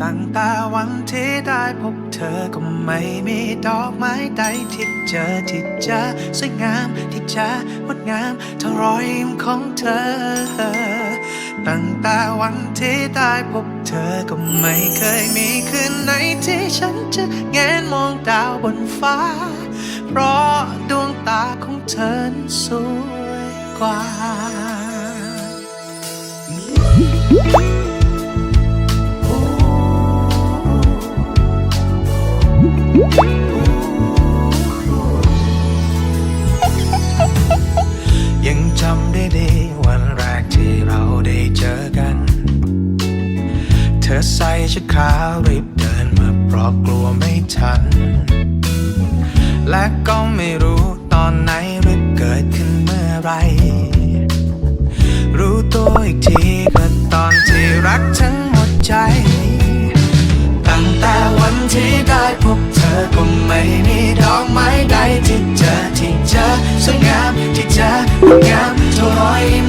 ตั้งแต่วันที่ได้พบเธอก็ไม่มีดอกไม้ใดที่เจอที่จะสวยงามที่จะงดงามเท่ารอยยิ้มของเธอ ตั้งแต่วันที่ได้พบเธอก็ไม่เคยมีคืนไหนที่ฉันจะแงนมองดาวบนฟ้า เพราะดวงตาของเธอสวยกว่า ชุดขาวรีบเดินมาเพราะกลัวไม่ทัน และก็ไม่รู้ตอนไหนหรือเกิดขึ้นเมื่อไร รู้ตัวอีกทีก็ตอนที่รักทั้งหมดใจ ตั้งแต่วันที่ได้พบเธอก็ไม่มีดอกไม้ใดที่เจอที่เจอสวยงามที่เจองดงามเท่ารอยยิ้ม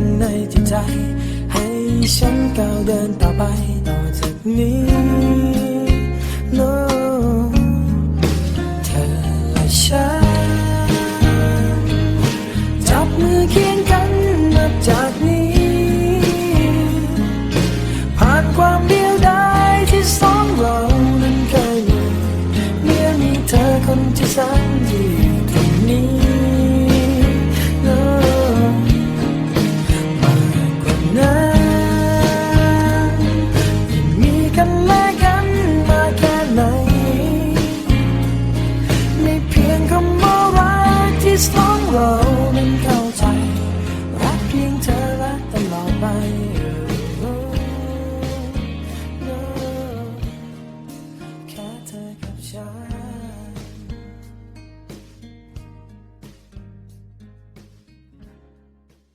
างในจิตใจ ให้ฉันก้าวเดินต่อไปต่อจากนี้ ไ